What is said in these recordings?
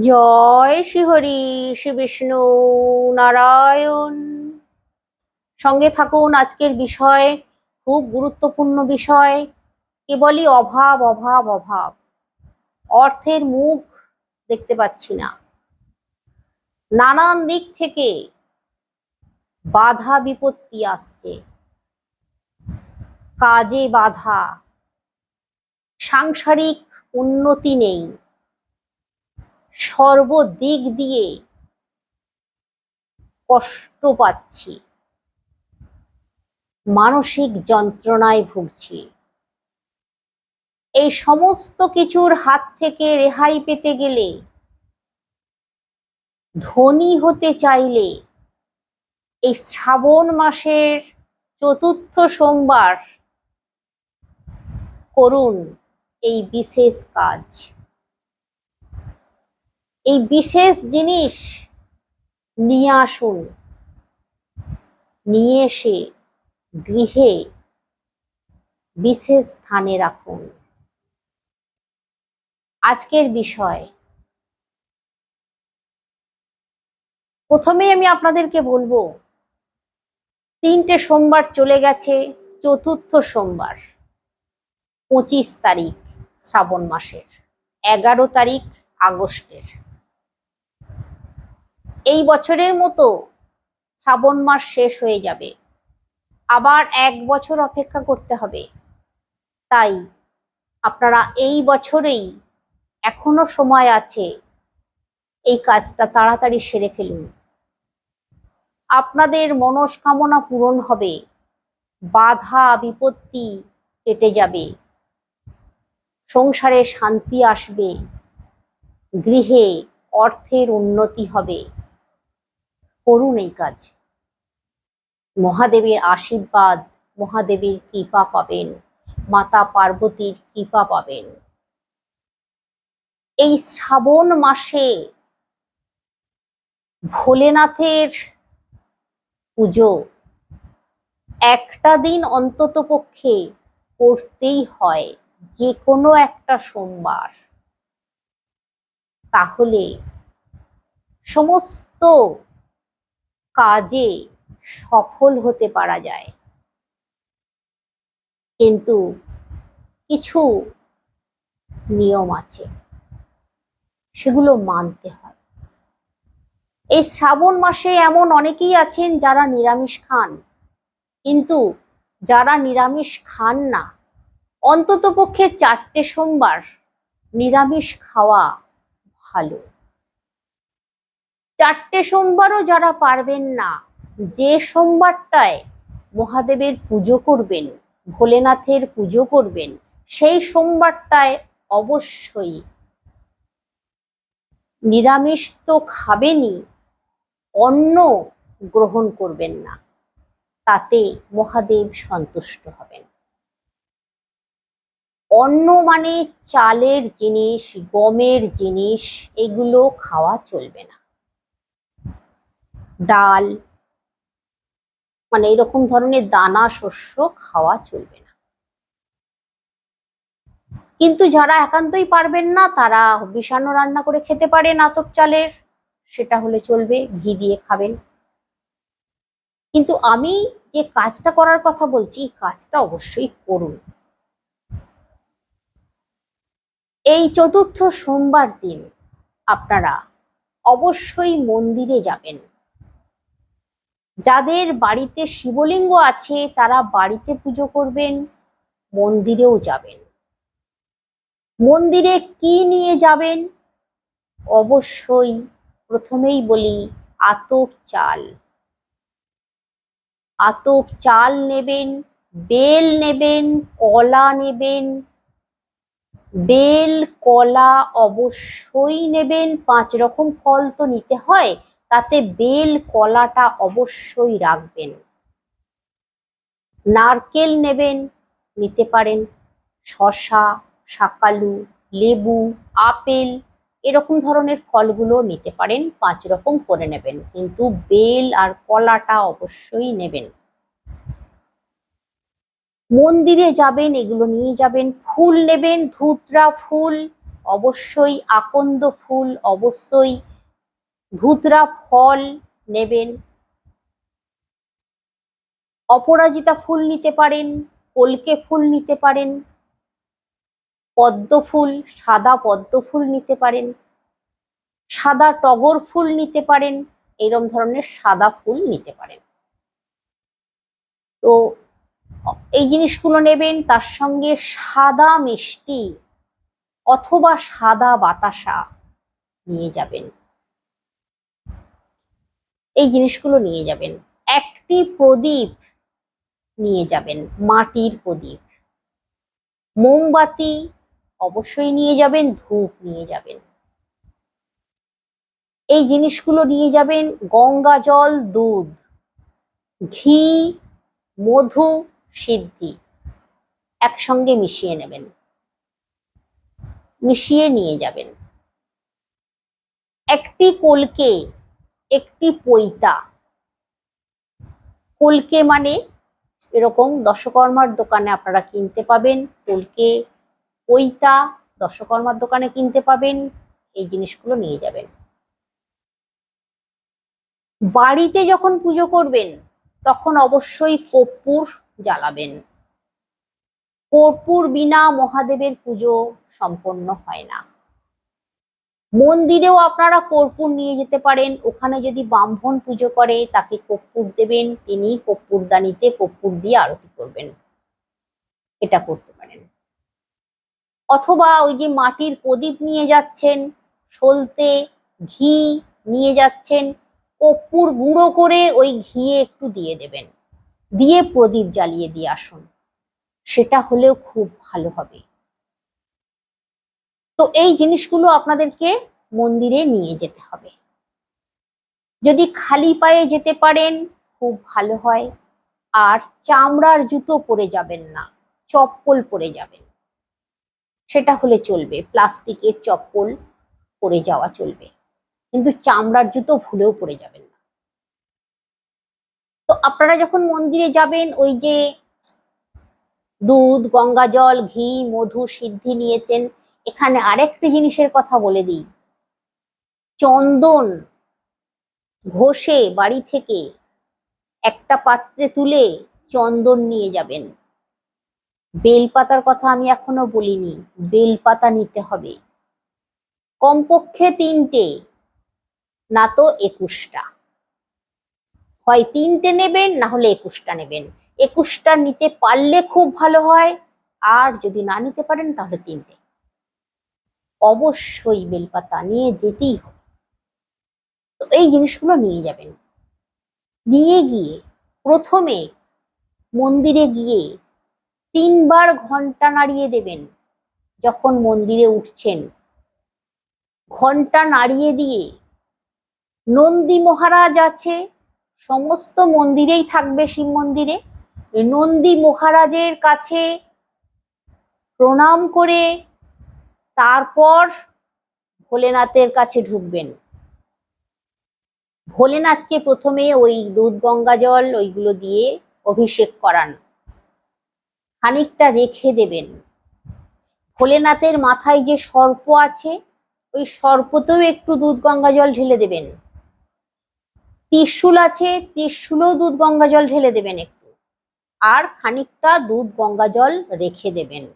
জয় শ্রীহরি, শ্রী বিষ্ণু নারায়ণ। সঙ্গে থাকুন আজকের বিষয়, খুব গুরুত্বপূর্ণ বিষয়, কেবলই অভাব অভাব অভাব। অর্থের মুখ দেখতে পাচ্ছি না। নানান দিক থেকে বাধা বিপত্তি আসছে। কাজে বাধা। সাংসারিক উন্নতি নেই। সর্বদিক দিয়ে কষ্ট পাচ্ছি। মানসিক যন্ত্রণায় ভুগছি। এই সমস্ত কিছুর হাত থেকে রেহাই পেতে গেলে, ধনী হতে চাইলে এই শ্রাবণ মাসের চতুর্থ সোমবার করুন এই বিশেষ কাজ। এই বিশেষ জিনিস নিয়ে আসুন। নিয়ে এসে গৃহে বিশেষ স্থানে রাখুন। আজকের বিষয়। প্রথমেই আমি আপনাদেরকে বলব, তিনটে সোমবার চলে গেছে, চতুর্থ সোমবার, পঁচিশ তারিখ শ্রাবণ মাসের, এগারো তারিখ আগস্টের। এই বছরের মতো শ্রাবণ মাস শেষ হয়ে যাবে। আবার এক বছর অপেক্ষা করতে হবে। তাই আপনারা এই বছরেই এখনও সময় আছে এই কাজটা তাড়াতাড়ি সেরে ফেলুন। আপনাদের মনস্কামনা পূরণ হবে। বাধা, বিপত্তি কেটে যাবে। সংসারে শান্তি আসবে। গৃহে অর্থের উন্নতি হবে। করুন এই কাজ। মহাদেবের আশীর্বাদ, মহাদেবের কৃপা পাবেন, মাতা পার্বতীর কৃপা পাবেন। এই শ্রাবণ মাসে ভোলেনাথের পুজো একটা দিন অন্তত পক্ষে করতেই হয় যে কোনো একটা সোমবার। তাহলে সমস্ত কাজে সফল হতে পারা যায়। কিন্তু কিছু নিয়ম আছে, সেগুলো মানতে হয়। এই শ্রাবণ মাসে এমন অনেকেই আছেন যারা নিরামিষ খান, কিন্তু যারা নিরামিষ খান না অন্তত পক্ষে চারটে সোমবার নিরামিষ খাওয়া ভালো। চারটে সোমবারও যারা পারবেন না, যে সোমবারটায় মহাদেবের পুজো করবেন, ভোলেনাথের পুজো করবেন, সেই সোমবারটায় অবশ্যই নিরামিষ তো খাবেনই, অন্ন গ্রহণ করবেন না। তাতে মহাদেব সন্তুষ্ট হবেন। অন্ন মানে চালের জিনিস, গমের জিনিস, এগুলো খাওয়া চলবে না। ডাল মানে এরকম ধরনের দানা, শস্য খাওয়া চলবে না। কিন্তু যারা একান্তই পারবেন না, তারা বিষান্ন রান্না করে খেতে পারেন আতপ চালের, সেটা হলে চলবে, ঘি দিয়ে খাবেন। কিন্তু আমি যে কাজটা করার কথা বলছি, এই কাজটা অবশ্যই করুন। এই চতুর্থ সোমবার দিন আপনারা অবশ্যই মন্দিরে যাবেন। যাদের বাড়িতে শিবলিঙ্গ আছে, তারা বাড়িতে পুজো করবেন, মন্দিরেও যাবেন। মন্দিরে কি নিয়ে যাবেন? অবশ্যই প্রথমেই বলি, আতপ চাল। আতপ চাল নেবেন, বেল নেবেন, কলা নেবেন। বেল, কলা অবশ্যই নেবেন। পাঁচ রকম ফল তো নিতে হয়। তাতে বেল কলাটা অবশ্যই রাখবেন। নারকেল নেবেন, নিতে পারেন। শশা শাকালু, লেবু, আপেল, এরকম ধরনের ফলগুলো নিতে পারেন, পাঁচ রকম করে নেবেন। কিন্তু বেল আর কলাটা অবশ্যই নেবেন। মন্দিরে যাবেন, এগুলো নিয়ে যাবেন। ফুল নেবেন, ধুতরা ফুল, অবশ্যই আকন্দ ফুল, অবশ্যই ধুতরা ফল নেবেন। অপরাজিতা ফুল নিতে পারেন, কলকে ফুল নিতে পারেন পদ্ম ফুল সাদা পদ্ম ফুল নিতে পারেন, সাদা টগর ফুল নিতে পারেন, এরম ধরনের সাদা ফুল নিতে পারেন। তো, এই জিনিসগুলো নেবেন, তার সঙ্গে সাদা মিষ্টি অথবা সাদা বাতাসা নিয়ে যাবেন। এই জিনিসগুলো নিয়ে যাবেন। একটি প্রদীপ নিয়ে যাবেন, মাটির প্রদীপ। মোমবাতি অবশ্যই নিয়ে যাবেন, ধূপ নিয়ে যাবেন। এই জিনিসগুলো নিয়ে যাবেন, গঙ্গা জল, দুধ, ঘি, মধু, সিদ্ধি একসঙ্গে মিশিয়ে নেবেন। মিশিয়ে নিয়ে যাবেন। একটি কলকে একটি পৈতা। কলকে মানে এরকম দশকর্মার দোকানে আপনারা কিনতে পাবেন। কলকে পৈতা দশকর্মার দোকানে কিনতে পাবেন। এই জিনিসগুলো নিয়ে যাবেন। বাড়িতে যখন পুজো করবেন, তখন অবশ্যই কর্পূর জ্বালাবেন। কর্পূর বিনা মহাদেবের পুজো সম্পন্ন হয় না। মন্দিরেও আপনারা কর্পূর নিয়ে যেতে পারেন। ওখানে যদি ব্রাহ্মণ পুজো করে, তাকে কর্পূর দেবেন তিনি কর্পূরদানিতে কর্পূর দিয়ে আরতি করবেন। এটা করতে পারেন। অথবা ওই যে মাটির প্রদীপ নিয়ে যাচ্ছেন, সলতে ঘি নিয়ে যাচ্ছেন, কর্পূর গুঁড়ো করে ওই ঘিয়ে একটু দিয়ে দেবেন। দিয়ে প্রদীপ জ্বালিয়ে দিয়ে আসুন। সেটা হলেও খুব ভালো হবে। তো এই জিনিসগুলো আপনাদেরকে মন্দিরে নিয়ে যেতে হবে। যদি খালি পায়ে যেতে পারেন, খুব ভালো হয়। আর চামড়ার জুতো পরে যাবেন না, চপ্পল পরে যাবেন। সেটা হলে চলবে, প্লাস্টিকের চপ্পল পরে যাওয়া চলবে। কিন্তু চামড়ার জুতো ভুলেও পরে যাবেন না। তো আপনারা যখন মন্দিরে যাবেন, ওই যে দুধ, গঙ্গা জল, ঘি, মধু সিদ্ধি নিয়েছেন এখানে আরেকটি জিনিসের কথা বলে দিই। চন্দন ঘষে বাড়ি থেকে একটা পাত্রে তুলে চন্দন নিয়ে যাবেন। বেলপাতার কথা আমি এখনও বলিনি, বেলপাতা নিতে হবে। কমপক্ষে তিনটে, না তো একুশটা। হয় তিনটে নেবেন, না হলে একুশটা নেবেন। একুশটা নিতে পারলে খুব ভালো হয়, আর যদি না নিতে পারেন তাহলে তিনটে। অবশ্যই বেলপাতা নিয়ে যেতেই হবে। তো এই জিনিসগুলো নিয়ে যাবেন। নিয়ে গিয়ে প্রথমে মন্দিরে গিয়ে তিনবার ঘণ্টা নাড়িয়ে দেবেন, যখন মন্দিরে উঠছেন। ঘণ্টা নাড়িয়ে দিয়ে নন্দী মহারাজ আছে, সমস্ত মন্দিরেই থাকবে শিব মন্দিরে। নন্দী মহারাজের কাছে প্রণাম করে তারপর ভোলেনাথের কাছে ঢুকবেন। ভোলেনাথকে প্রথমে ওই দুধ, গঙ্গা জল ওইগুলো দিয়ে অভিষেক করান। খানিকটা রেখে দেবেন। ভোলেনাথের মাথায় যে সর্প আছে, ওই সর্পতেও একটু দুধ, গঙ্গা জল ঢেলে দেবেন। ত্রিশূল আছে, ত্রিশূলেও দুধ, গঙ্গা জল ঢেলে দেবেন একটু। আর খানিকটা দুধ, গঙ্গা জল রেখে দেবেন।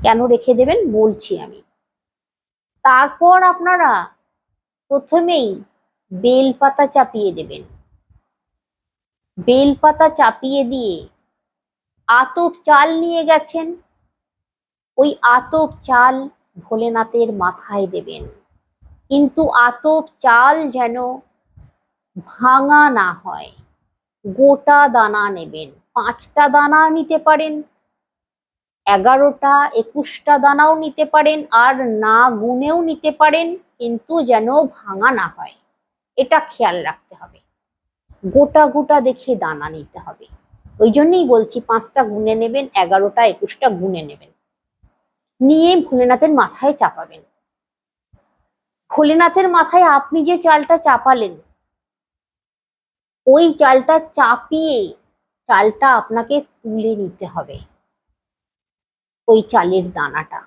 কেন রেখে দেবেন বলছি আমি। তারপর আপনারা প্রথমেই বেলপাতা চাপিয়ে দেবেন। বেলপাতা চাপিয়ে দিয়ে আতপ চাল নিয়ে গেছেন। ওই আতপ চাল ভোলেনাথের মাথায় দেবেন। কিন্তু আতপ চাল যেন ভাঙা না হয়, গোটা দানা নেবেন। পাঁচটা দানা নিতে পারেন এগারোটা একুশটা দানাও নিতে পারেন আর না গুনেও নিতে পারেন, কিন্তু যেন ভাঙা না হয়। এটা খেয়াল রাখতে হবে। গোটা গোটা দেখে দানা নিতে হবে। ওই জন্যই বলছি পাঁচটা গুনে নেবেন, এগারোটা একুশটা গুনে নেবেন। নিয়ে ভোলেনাথের মাথায় চাপাবেন। ভোলেনাথের মাথায় আপনি যে চালটা চাপালেন, ওই চালটা চাপিয়ে চালটা আপনাকে তুলে নিতে হবে। ওই চালের দানাটা।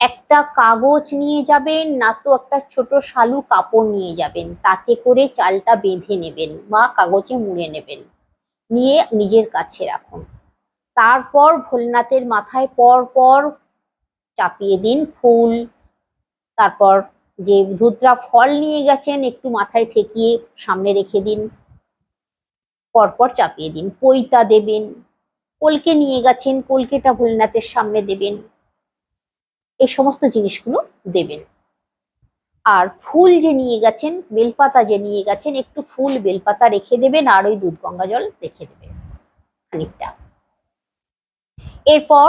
একটা কাগজ নিয়ে যাবেন, না তো একটা ছোট শালু কাপড় নিয়ে যাবেন। তাতে করে চালটা বেঁধে নেবেন বা কাগজে মুড়ে নেবেন। নিয়ে নিজের কাছে রাখুন। তারপর ভোলনাথের মাথায় পর পর চাপিয়ে দিন ফুল। তারপর যে ধুতরা ফল নিয়ে গেছেন, একটু মাথায় ঠেকিয়ে সামনে রেখে দিন। পরপর চাপিয়ে দিন। পৈতা দেবেন। কলকে নিয়ে গেছেন, কলকেটা ভোলেনাথের সামনে দেবেন। এই সমস্ত জিনিসগুলো দেবেন। আর ফুল যে নিয়ে গেছেন, বেলপাতা যে নিয়ে গেছেন, একটু ফুল বেলপাতা রেখে দেবেন আর ওই দুধ গঙ্গা জল রেখে দেবেন খানিকটা। এরপর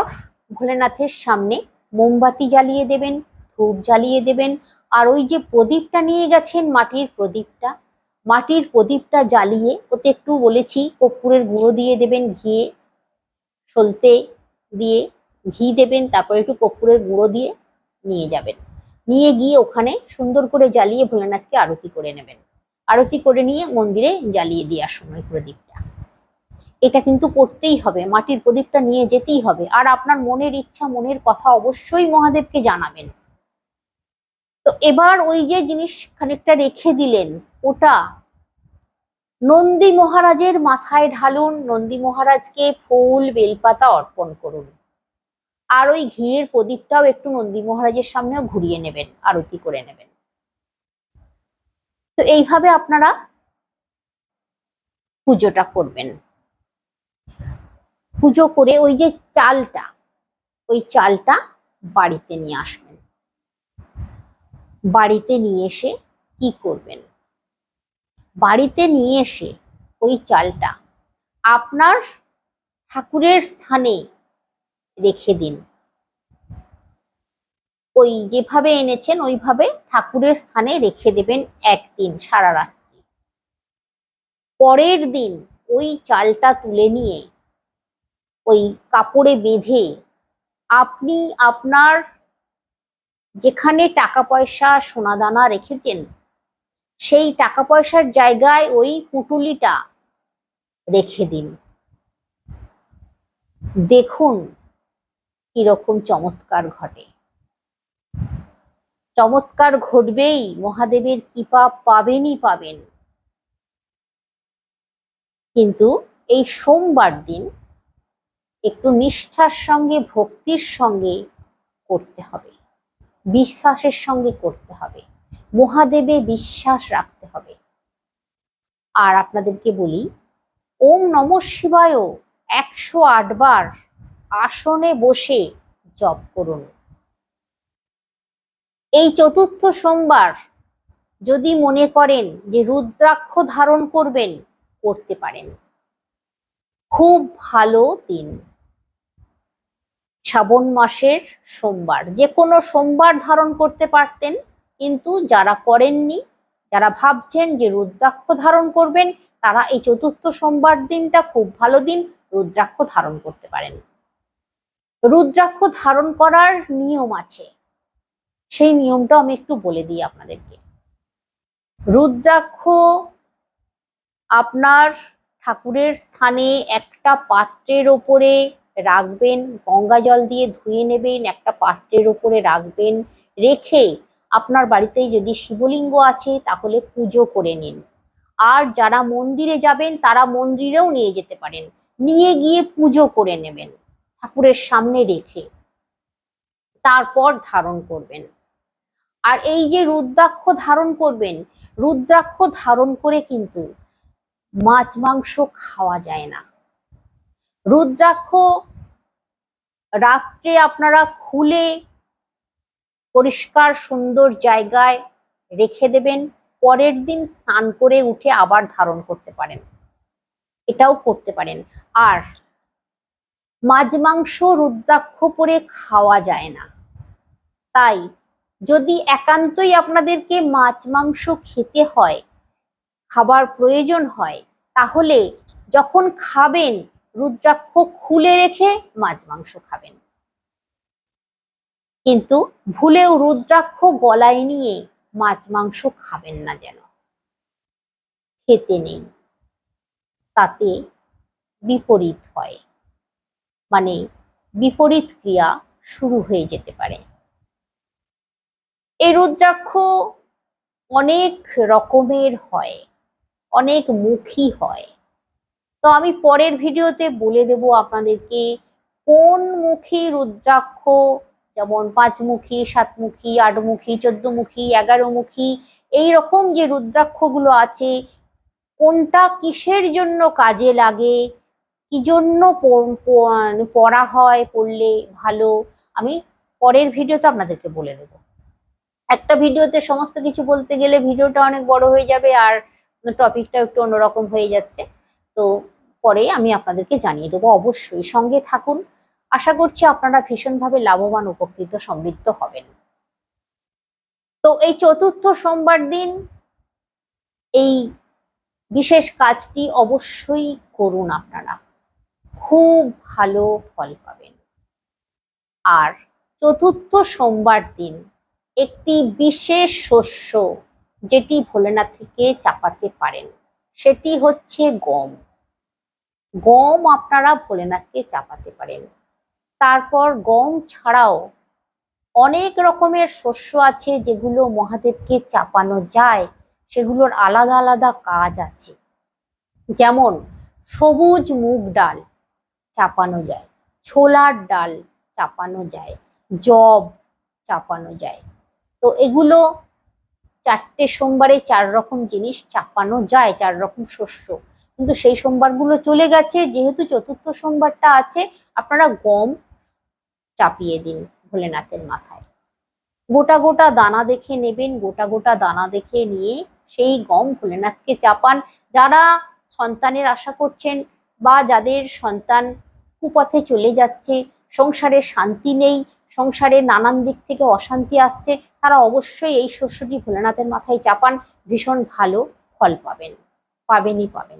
ভোলেনাথের সামনে মোমবাতি জ্বালিয়ে দেবেন, ধূপ জ্বালিয়ে দেবেন। আর ওই যে প্রদীপটা নিয়ে গেছেন, মাটির প্রদীপটা মাটির প্রদীপটা জ্বালিয়ে ওতে একটু বলেছি, কর্পূরের গুঁড়ো দিয়ে দেবেন ঘিয়ে। সলতে দিয়ে ঘি দেবেন, তারপর একটু কর্পূরের গুঁড়ো দিয়ে নিয়ে যাবেন। নিয়ে গিয়ে ওখানে সুন্দর করে জ্বালিয়ে ভোলেনাথকে আরতি করে নেবেন। আরতি করে নিয়ে মন্দিরে জ্বালিয়ে দিয়ে আসুন ওই প্রদীপটা। এটা কিন্তু করতেই হবে, মাটির প্রদীপটা নিয়ে যেতেই হবে। আর আপনার মনের ইচ্ছা, মনের কথা অবশ্যই মহাদেবকে জানাবেন। তো এবার ওই যে জিনিস খানিকটা রেখে দিলেন, ওটা নন্দী মহারাজের মাথায় ঢালুন, নন্দী মহারাজকে ফুল, বেলপাতা অর্পণ করুন। আর ওই ঘিয়ের প্রদীপটাও একটু নন্দী মহারাজের সামনেও ঘুরিয়ে নেবেন, আরতি করে নেবেন। তো এইভাবে আপনারা পুজোটা করবেন। পুজো করে ওই যে চালটা, ওই চালটা বাড়িতে নিয়ে আসবেন। বাড়িতে নিয়ে এসে কি করবেন? বাড়িতে নিয়ে এসে ওই চালটা আপনার ঠাকুরের স্থানে রেখে দিন। ওই যেভাবে এনেছেন, ওইভাবে ঠাকুরের স্থানে রেখে দেবেন একদিন সারা রাত্রি। পরের দিন ওই চালটা তুলে নিয়ে ওই কাপড়ে বেঁধে আপনি আপনার যেখানে টাকা পয়সা সোনাদানা রেখেছেন সেই টাকা পয়সার জায়গায় ওই পুটুলিটা রেখে দিন। দেখুন কীরকম চমৎকার ঘটে। চমৎকার ঘটবেই, মহাদেবের কৃপা পাবেনই পাবেন। কিন্তু এই সোমবার দিন একটু নিষ্ঠার সঙ্গে, ভক্তির সঙ্গে করতে হবে। বিশ্বাসের সঙ্গে করতে হবে। মহাদেবে বিশ্বাস রাখতে হবে। আর আপনাদেরকে বলি, ওম নম শিবায় একশো আটবার আসনে বসে জপ করুন। এই চতুর্থ সোমবার যদি মনে করেন যে রুদ্রাক্ষ ধারণ করবেন, করতে পারেন। খুব ভালো দিন। শ্রাবণ মাসের সোমবার, যে কোনো সোমবার ধারণ করতে পারতেন কিন্তু যারা করেননি, যারা ভাবছেন যে রুদ্রাক্ষ ধারণ করবেন, তারা এই চতুর্থ সোমবার দিনটা খুব ভালো দিন, রুদ্রাক্ষ ধারণ করতে পারেন। রুদ্রাক্ষ ধারণ করার নিয়ম আছে। সেই নিয়মটা আমি একটু বলে দিই আপনাদেরকে। রুদ্রাক্ষ আপনার ঠাকুরের স্থানে একটা পাত্রের ওপরে রাখবেন, গঙ্গা জল দিয়ে ধুয়ে নেবেন, একটা পাত্রের ওপরে রাখবেন, রেখে আপনার বাড়িতে যদি শিবলিঙ্গ আছে, তাহলে পুজো করে নিন। আর যারা মন্দিরে যাবেন, তারা মন্দিরেও নিয়ে যেতে পারেন। নিয়ে গিয়ে পুজো করে নেবেন, ঠাকুরের সামনে রেখে। তারপর ধারণ করবেন। আর এই যে রুদ্রাক্ষ ধারণ করবেন, রুদ্রাক্ষ ধারণ করে কিন্তু মাছ, মাংস খাওয়া যায় না। রুদ্রাক্ষ রাত্রে আপনারা খুলে পরিষ্কার সুন্দর জায়গায় রেখে দেবেন, পরের দিন স্নান করে উঠে আবার ধারণ করতে পারেন। এটাও করতে পারেন। আর মাছ, মাংস, রুদ্রাক্ষ পরে খাওয়া যায় না। তাই যদি একান্তই আপনাদেরকে মাছ, মাংস খেতে হয়, খাবার প্রয়োজন হয়, তাহলে যখন খাবেন, রুদ্রাক্ষ খুলে রেখে মাছ, মাংস খাবেন। কিন্তু ভুলেও রুদ্রাক্ষ গলায় নিয়ে মাছ মাংস খাবেন না যেন। খেতে নেই। তাতে বিপরীত হয়। মানে বিপরীত ক্রিয়া শুরু হয়ে যেতে পারে। এই রুদ্রাক্ষ অনেক রকমের হয়, অনেক মুখী হয়। তো আমি পরের ভিডিওতে বলে দেব আপনাদেরকে কোন মুখী রুদ্রাক্ষ যেমন পাঁচমুখী, সাতমুখী, আটমুখী, চোদ্দমুখী, এগারোমুখী এই রকম যে রুদ্রাক্ষগুলো আছে, কোনটা কিসের জন্য কাজে লাগে? কি জন্য পড়া হয়, পড়লে ভালো? আমি পরের ভিডিওতে আপনাদেরকে বলে দেব। একটা ভিডিওতে সমস্ত কিছু বলতে গেলে ভিডিওটা অনেক বড় হয়ে যাবে আর টপিকটা একটু অন্যরকম হয়ে যাচ্ছে। তো পরে আমি আপনাদেরকে জানিয়ে দেবো অবশ্যই। সঙ্গে থাকুন। আশা করছি আপনারা ভীষণভাবে লাভবান, উপকৃত, সমৃদ্ধ হবেন। তো এই চতুর্থ সোমবার দিন এই বিশেষ কাজটি অবশ্যই করুন আপনারা। খুব ভালো ফল পাবেন। আর চতুর্থ সোমবার দিন একটি বিশেষ শস্য যেটি ভোলেনাথকে চাপাতে পারেন, সেটি হচ্ছে গম। গম আপনারা ভোলেনাথকে চাপাতে পারেন। তারপর গম ছাড়াও অনেক রকমের শস্য আছে যেগুলো মহাদেবকে চাপানো যায়। সেগুলোর আলাদা আলাদা কাজ আছে। যেমন সবুজ মুগ ডাল চাপানো যায়, ছোলার ডাল চাপানো যায় জব চাপানো যায়। তো এগুলো চারটে সোমবারে চার রকম জিনিস চাপানো যায়, চার রকম শস্য। কিন্তু সেই সোমবারগুলো চলে গেছে, যেহেতু চতুর্থ সোমবারটা আছে, আপনারা গম চাপিয়ে দিন ভোলেনাথের মাথায়। গোটা গোটা দানা দেখে নেবেন, গোটা গোটা দানা দেখে নিয়ে সেই গম ভোলেনাথকে চাপান। যারা সন্তানের আশা করছেন বা যাদের সন্তান কুপথে চলে যাচ্ছে, সংসারে শান্তি নেই, সংসারে নানান দিক থেকে অশান্তি আসছে, তারা অবশ্যই এই শস্যটি ভোলেনাথের মাথায় চাপান। ভীষণ ভালো ফল পাবেন, পাবেনই পাবেন।